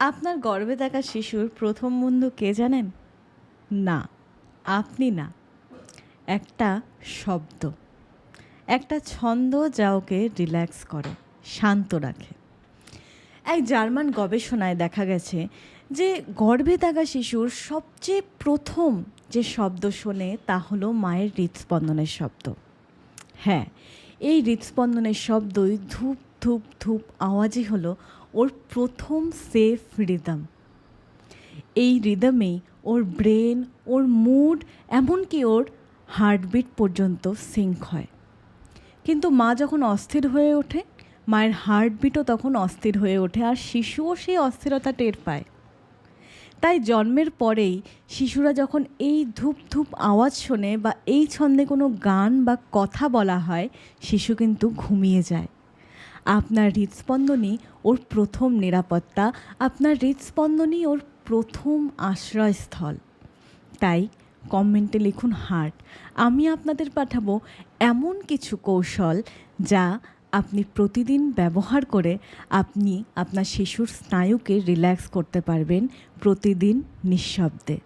আপনার গর্ভে থাকা শিশুর প্রথম বন্ধু কে জানেন? না, আপনি না। একটা শব্দ। একটা ছন্দ যা ওকে রিল্যাক্স করে, শান্ত রাখে। এক জার্মান গবেষণায় দেখা গেছে যে গর্ভে থাকা শিশুর সবচেয়ে প্রথম যে শব্দ শোনে তা হলো মায়ের হৃদস্পন্দনের শব্দ। হ্যাঁ এই হৃদস্পন্দনের শব্দই ধূপ ধূপ ধূপ আওয়াজই হলো ওর প্রথম সেফ রিদম এই রিদমেই ওর ব্রেন ওর মুড এমনকি ওর হার্টবিট পর্যন্ত সিঙ্ক হয়। কিন্তু মা যখন অস্থির হয়ে ওঠে, মায়ের হার্টবিটও তখন অস্থির হয়ে ওঠে আর শিশুও সেই অস্থিরতা টের পায়। তাই জন্মের পরেই শিশুরা যখন এই ধূপ ধূপ আওয়াজ শোনে বা এই ছন্দে কোনো গান বা কথা বলা হয়, শিশু কিন্তু ঘুমিয়ে যায়। আপনার হৃদস্পন্দনই ওর প্রথম নিরাপত্তা, আপনার হৃদস্পন্দনই ওর প্রথম আশ্রয়স্থল। তাই কমেন্টে লিখুন, হার্ট, আমি আপনাদের পাঠাবো এমন কিছু কৌশল যা আপনি প্রতিদিন ব্যবহার করে আপনি আপনার শিশুর স্নায়ুকে রিল্যাক্স করতে পারবেন প্রতিদিন নিঃশব্দে।